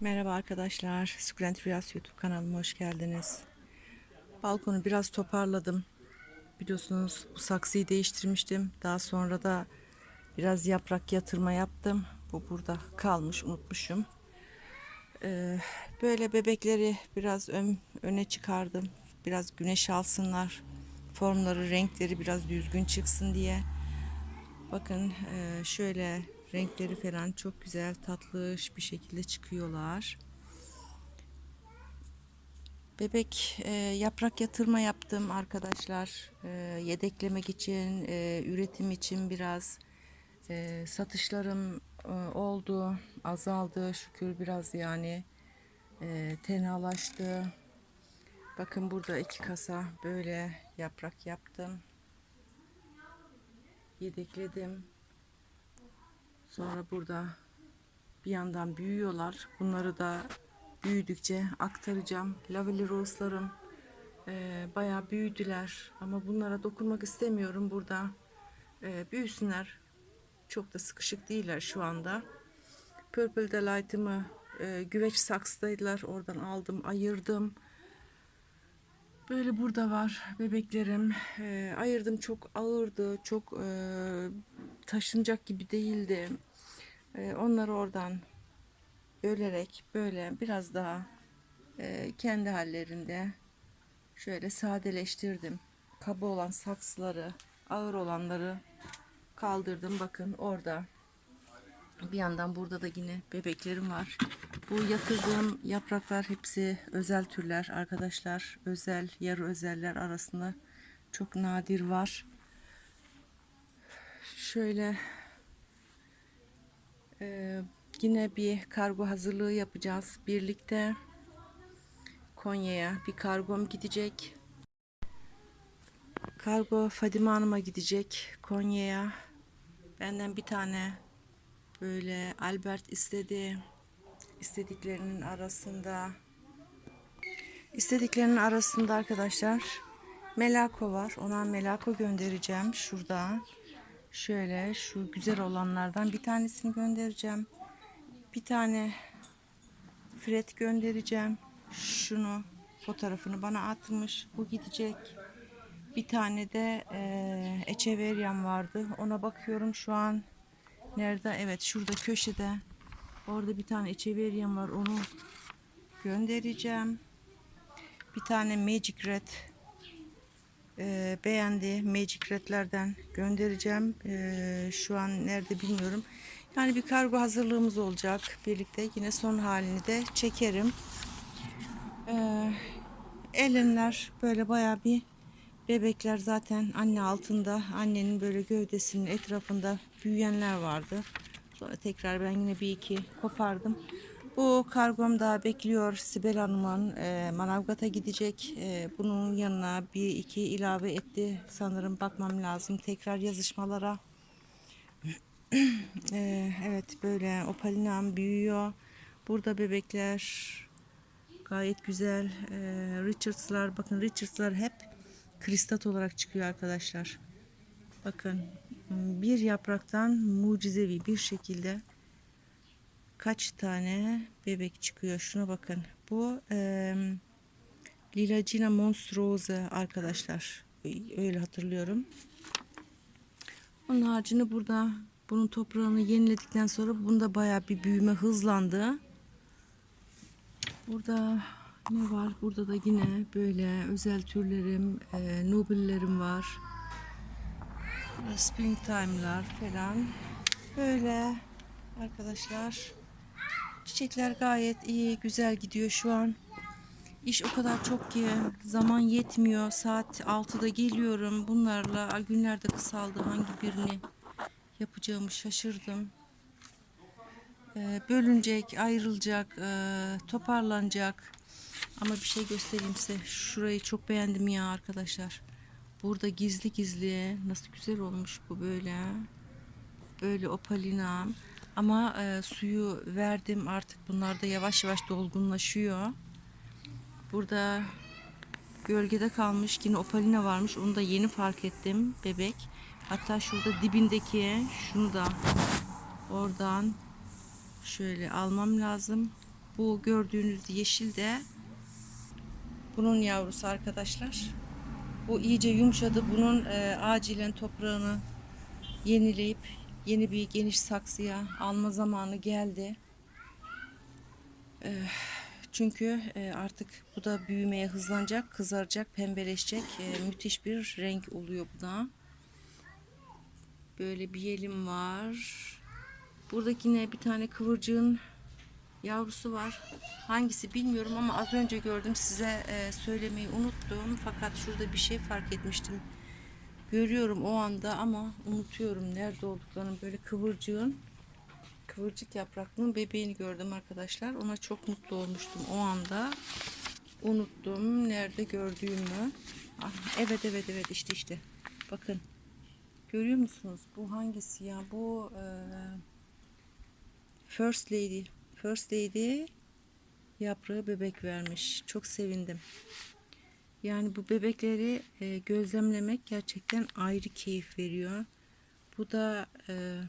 Merhaba arkadaşlar. Sukulent Rüyası YouTube kanalıma hoş geldiniz. Balkonu biraz toparladım. Biliyorsunuz bu saksıyı değiştirmiştim. Daha sonra da biraz yaprak yatırma yaptım. Bu burada kalmış unutmuşum. Ee, böyle bebekleri biraz ön, öne çıkardım. Biraz güneş alsınlar. Formları, renkleri biraz düzgün çıksın diye. Bakın e, şöyle renkleri falan çok güzel tatlış bir şekilde çıkıyorlar. Bebek e, yaprak yatırma yaptım arkadaşlar. E, yedeklemek için, e, üretim için biraz e, satışlarım e, oldu, azaldı şükür biraz yani e, tenalaştı. Bakın burada iki kasa böyle yaprak yaptım. Yedekledim. Sonra burada bir yandan büyüyorlar. Bunları da büyüdükçe aktaracağım. Laveli rose'larım e, bayağı büyüdüler. Ama bunlara dokunmak istemiyorum burada. E, büyüsünler. Çok da sıkışık değiller şu anda. Purple Delight'ımı e, güveç saksıdaydılar. Oradan aldım, ayırdım. Böyle burada var bebeklerim. E, ayırdım çok ağırdı. Çok e, taşınacak gibi değildi. E, onları oradan bölerek böyle biraz daha e, kendi hallerinde şöyle sadeleştirdim. Kaba olan saksıları, ağır olanları kaldırdım. Bakın orada. Bir yandan burada da yine bebeklerim var. Bu yatırdığım yapraklar hepsi özel türler arkadaşlar. Özel, yarı özeller arasında çok nadir var. Şöyle e, yine bir kargo hazırlığı yapacağız birlikte. Konya'ya bir kargom gidecek. Kargo Fadime Hanım'a gidecek Konya'ya. Benden bir tane böyle Albert istedi. İstediklerinin arasında istediklerinin arasında arkadaşlar Melako var. Ona Melako göndereceğim şurada. Şöyle şu güzel olanlardan bir tanesini göndereceğim. Bir tane Fred göndereceğim. Şunu fotoğrafını bana atmış. Bu gidecek. Bir tane de e, Echeveryan vardı. Ona bakıyorum şu an. Nerede? Evet şurada köşede. Orada bir tane Echeveryan var. Onu göndereceğim. Bir tane Magic Red e, beğendi. Magic Red'lerden göndereceğim. E, şu an nerede bilmiyorum. Yani bir kargo hazırlığımız olacak birlikte. Yine son halini de çekerim. E, elinler böyle baya bir bebekler zaten anne altında. Annenin böyle gövdesinin etrafında büyüyenler vardı. Sonra tekrar ben yine bir iki kopardım. Bu kargom daha bekliyor. Sibel Hanım'ın e, Manavgat'a gidecek. E, bunun yanına bir iki ilave etti. Sanırım bakmam lazım tekrar yazışmalara. e, evet böyle opalinam büyüyor. Burada bebekler gayet güzel. E, Richards'lar bakın Richards'lar hep kristat olarak çıkıyor arkadaşlar. Bakın bir yapraktan mucizevi bir şekilde kaç tane bebek çıkıyor. Şuna bakın. Bu e, Lilacina monstrose arkadaşlar. Öyle hatırlıyorum. Onun haricinde burada bunun toprağını yeniledikten sonra bunda baya bir büyüme hızlandı. Burada ne var? Burada da yine böyle özel türlerim, e, nobillerim var. Springtime'lar falan. Böyle arkadaşlar. Çiçekler gayet iyi, güzel gidiyor şu an. İş o kadar çok ki zaman yetmiyor. Saat 6'da geliyorum. Bunlarla günlerde kısaldı. Hangi birini yapacağımı şaşırdım. Ee, bölünecek, ayrılacak, e, toparlanacak. Ama bir şey göstereyim size. Şurayı çok beğendim ya arkadaşlar. Burada gizli gizli nasıl güzel olmuş bu böyle. Böyle opalina. Ama e, suyu verdim artık bunlar da yavaş yavaş dolgunlaşıyor. Burada gölgede kalmış yine opalina varmış. Onu da yeni fark ettim bebek. Hatta şurada dibindeki şunu da oradan şöyle almam lazım. Bu gördüğünüz yeşil de bunun yavrusu arkadaşlar. Bu iyice yumuşadı. Bunun e, acilen toprağını yenileyip yeni bir geniş saksıya alma zamanı geldi. E, çünkü e, artık bu da büyümeye hızlanacak, kızaracak, pembeleşecek. E, müthiş bir renk oluyor bu da. Böyle bir yelim var. Buradaki yine bir tane kıvırcığın yavrusu var. Hangisi bilmiyorum ama az önce gördüm size söylemeyi unuttum. Fakat şurada bir şey fark etmiştim. Görüyorum o anda ama unutuyorum nerede olduklarını. Böyle kıvırcığın kıvırcık yapraklının bebeğini gördüm arkadaşlar. Ona çok mutlu olmuştum o anda. Unuttum nerede gördüğümü. Ah, evet evet evet işte işte. Bakın. Görüyor musunuz? Bu hangisi ya? Bu e, First Lady. First Lady yaprağı bebek vermiş. Çok sevindim. Yani bu bebekleri e, gözlemlemek gerçekten ayrı keyif veriyor. Bu da e,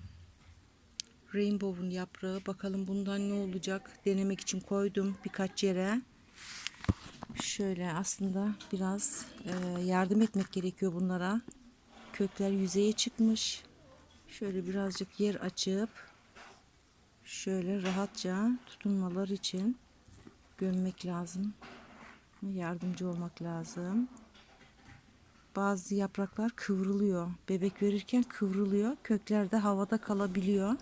Rainbow'un yaprağı. Bakalım bundan ne olacak? Denemek için koydum birkaç yere. Şöyle aslında biraz e, yardım etmek gerekiyor bunlara. Kökler yüzeye çıkmış. Şöyle birazcık yer açıp şöyle rahatça tutunmalar için gömmek lazım. Yardımcı olmak lazım. Bazı yapraklar kıvrılıyor. Bebek verirken kıvrılıyor. Kökler de havada kalabiliyor.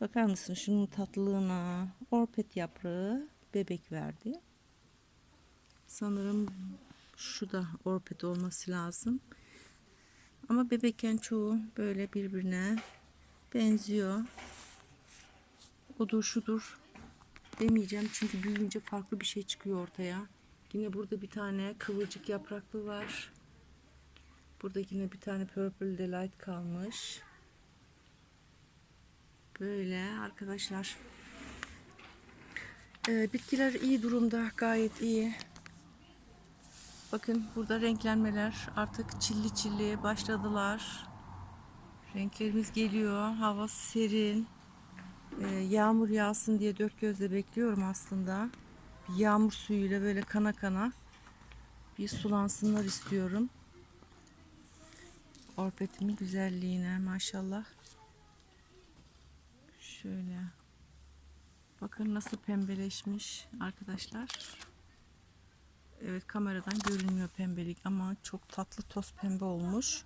Bakar mısın şunun tatlılığına? Orpet yaprağı bebek verdi. Sanırım şu da orpet olması lazım. Ama bebekken çoğu böyle birbirine benziyor. Odur şudur demeyeceğim çünkü büyüyünce farklı bir şey çıkıyor ortaya. Yine burada bir tane kıvırcık yapraklı var. Burada yine bir tane Purple Delight kalmış. Böyle arkadaşlar. Ee, bitkiler iyi durumda. Gayet iyi. Bakın burada renklenmeler artık çilli çilli başladılar. Renklerimiz geliyor. Hava serin. Ee, yağmur yağsın diye dört gözle bekliyorum aslında. Yağmur suyuyla böyle kana kana bir sulansınlar istiyorum. Orpetimin güzelliğine maşallah. Şöyle. Bakın nasıl pembeleşmiş arkadaşlar. Evet kameradan görünmüyor pembelik ama çok tatlı toz pembe olmuş.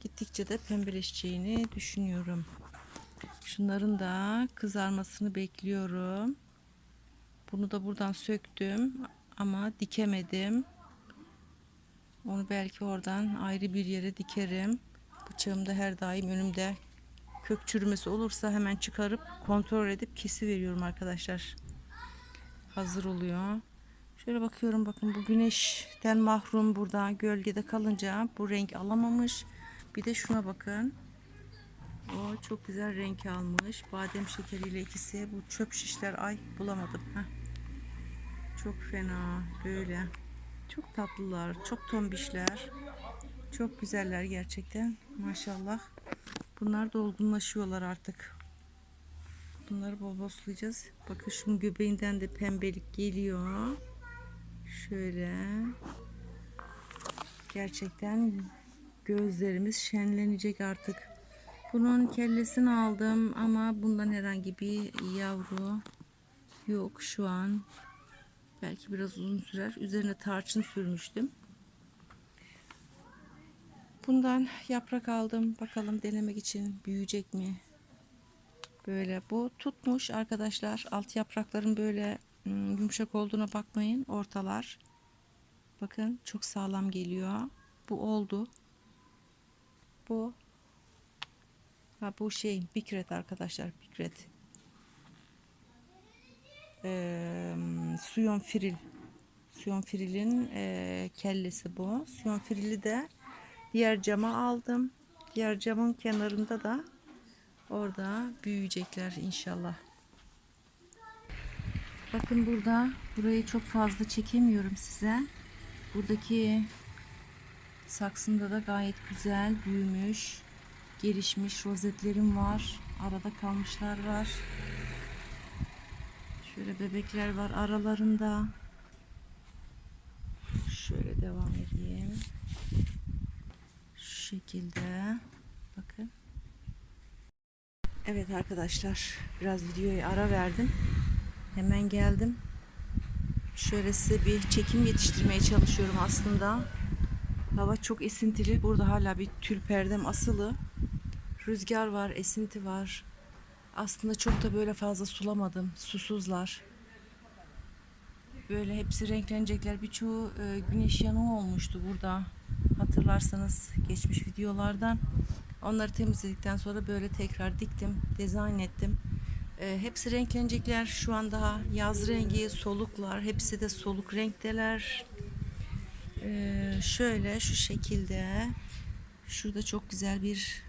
Gittikçe de pembeleşeceğini düşünüyorum. Şunların da kızarmasını bekliyorum. Bunu da buradan söktüm ama dikemedim. Onu belki oradan ayrı bir yere dikerim. Bıçağım da her daim önümde. Kök çürümesi olursa hemen çıkarıp kontrol edip kesi veriyorum arkadaşlar. Hazır oluyor. Şöyle bakıyorum bakın bu güneşten mahrum burada gölgede kalınca bu renk alamamış. Bir de şuna bakın. O çok güzel renk almış. Badem şekeriyle ikisi. Bu çöp şişler ay bulamadım. Heh. Çok fena böyle. Çok tatlılar, çok tombişler. Çok güzeller gerçekten. Maşallah. Bunlar da olgunlaşıyorlar artık. Bunları bol bol sulayacağız. Bakın şunun göbeğinden de pembelik geliyor. Şöyle. Gerçekten gözlerimiz şenlenecek artık. Bunun kellesini aldım ama bundan herhangi bir yavru yok şu an. Belki biraz uzun sürer. Üzerine tarçın sürmüştüm. Bundan yaprak aldım. Bakalım denemek için büyüyecek mi? Böyle bu tutmuş arkadaşlar. Alt yaprakların böyle ım, yumuşak olduğuna bakmayın. Ortalar. Bakın çok sağlam geliyor. Bu oldu. Bu ha, bu şey bikret arkadaşlar. Bikret. Ee, suyon firil. Suyon firilin e, kellesi bu. Suyon firili de diğer cama aldım. Diğer camın kenarında da orada büyüyecekler inşallah. Bakın burada burayı çok fazla çekemiyorum size. Buradaki saksında da gayet güzel büyümüş, gelişmiş rozetlerim var. Arada kalmışlar var. Şöyle bebekler var aralarında. Şöyle devam edeyim. Şu şekilde. Bakın. Evet arkadaşlar biraz videoya ara verdim. Hemen geldim. Şöyle size bir çekim yetiştirmeye çalışıyorum aslında. Hava çok esintili. Burada hala bir tül perdem asılı. Rüzgar var, esinti var. Aslında çok da böyle fazla sulamadım. Susuzlar. Böyle hepsi renklenecekler. Birçoğu e, güneş yanığı olmuştu burada. Hatırlarsanız geçmiş videolardan. Onları temizledikten sonra böyle tekrar diktim, dizayn ettim. E, hepsi renklenecekler. Şu an daha yaz rengi, soluklar. Hepsi de soluk renkteler. E, şöyle şu şekilde. Şurada çok güzel bir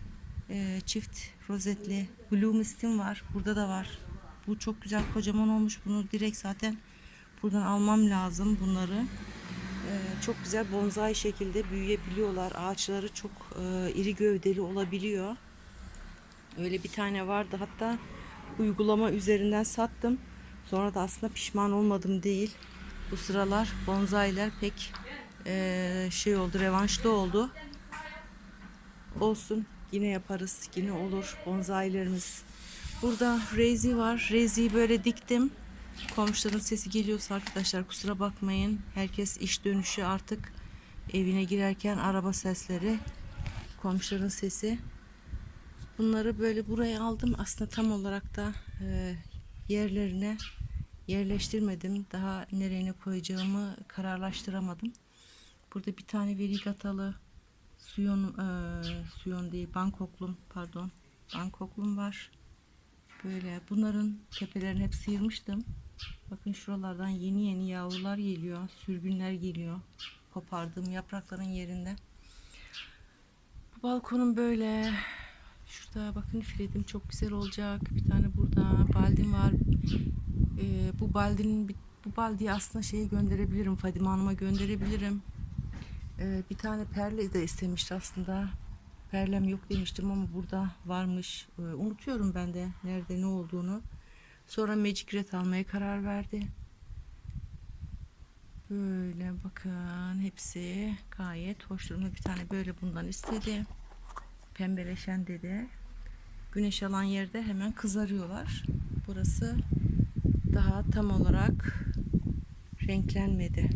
e, çift rozetli blue mistim var. Burada da var. Bu çok güzel kocaman olmuş. Bunu direkt zaten buradan almam lazım bunları. E, çok güzel bonsai şekilde büyüyebiliyorlar. Ağaçları çok e, iri gövdeli olabiliyor. Öyle bir tane vardı. Hatta uygulama üzerinden sattım. Sonra da aslında pişman olmadım değil. Bu sıralar bonsailer pek e, şey oldu, revanşlı oldu. Olsun. Yine yaparız. Yine olur. Bonsailerimiz. Burada rezi var. Reziyi böyle diktim. Komşuların sesi geliyorsa arkadaşlar kusura bakmayın. Herkes iş dönüşü artık evine girerken araba sesleri, komşuların sesi. Bunları böyle buraya aldım. Aslında tam olarak da e, yerlerine yerleştirmedim. Daha nereye koyacağımı kararlaştıramadım. Burada bir tane verigatalı Suyon, e, suyon değil, Bangkoklum pardon. Bangkoklum var. Böyle bunların tepelerini hep sıyırmıştım. Bakın şuralardan yeni yeni yavrular geliyor. Sürgünler geliyor. Kopardığım yaprakların yerinde. Bu balkonum böyle. Şurada bakın filedim çok güzel olacak. Bir tane burada baldim var. Ee, bu baldinin bu baldiyi aslında şeye gönderebilirim. Fadime Hanım'a gönderebilirim. Ee, bir tane perle de istemişti aslında. Perlem yok demiştim ama burada varmış. Ee, unutuyorum ben de nerede ne olduğunu. Sonra Magic Red almaya karar verdi. Böyle bakın hepsi gayet hoş durumda. Bir tane böyle bundan istedi. Pembeleşen dedi. Güneş alan yerde hemen kızarıyorlar. Burası daha tam olarak renklenmedi.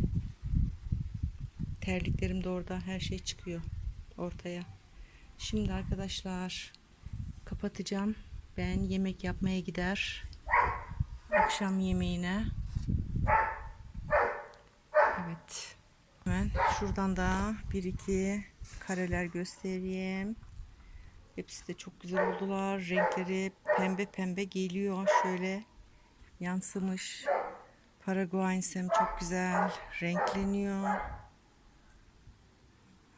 Terliklerim de orada. Her şey çıkıyor ortaya. Şimdi arkadaşlar kapatacağım. Ben yemek yapmaya gider. Akşam yemeğine. Evet. Hemen şuradan da bir iki kareler göstereyim. Hepsi de çok güzel oldular. Renkleri pembe pembe geliyor. Şöyle yansımış. Paraguayensem çok güzel. Renkleniyor.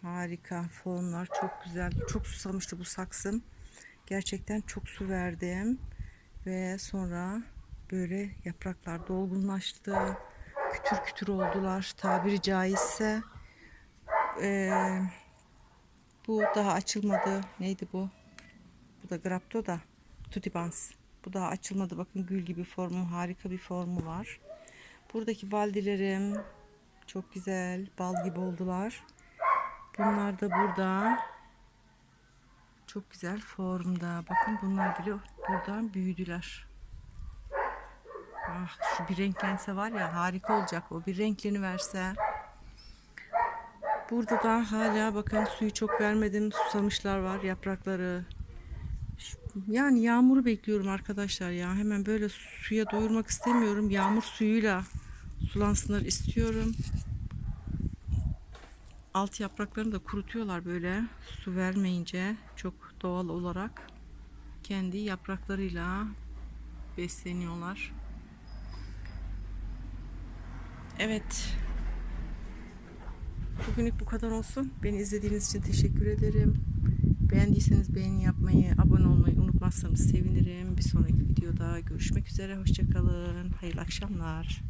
Harika formlar çok güzel. Çok susamıştı bu saksım. Gerçekten çok su verdim. Ve sonra böyle yapraklar dolgunlaştı. Kütür kütür oldular. Tabiri caizse. Ee, bu daha açılmadı. Neydi bu? Bu da Grapto da. Tutibans. Bu daha açılmadı. Bakın gül gibi formu. Harika bir formu var. Buradaki valdilerim çok güzel. Bal gibi oldular. Bunlar da burada. Çok güzel formda. Bakın bunlar bile buradan büyüdüler. Ah şu bir renklense var ya harika olacak o bir renkleni verse. Burada da hala bakın suyu çok vermedim. Susamışlar var yaprakları. Yani yağmuru bekliyorum arkadaşlar ya. Hemen böyle suya doyurmak istemiyorum. Yağmur suyuyla sulansınlar istiyorum. Alt yapraklarını da kurutuyorlar böyle su vermeyince çok doğal olarak kendi yapraklarıyla besleniyorlar. Evet. Bugünlük bu kadar olsun. Beni izlediğiniz için teşekkür ederim. Beğendiyseniz beğeni yapmayı, abone olmayı unutmazsanız sevinirim. Bir sonraki videoda görüşmek üzere. Hoşçakalın. Hayırlı akşamlar.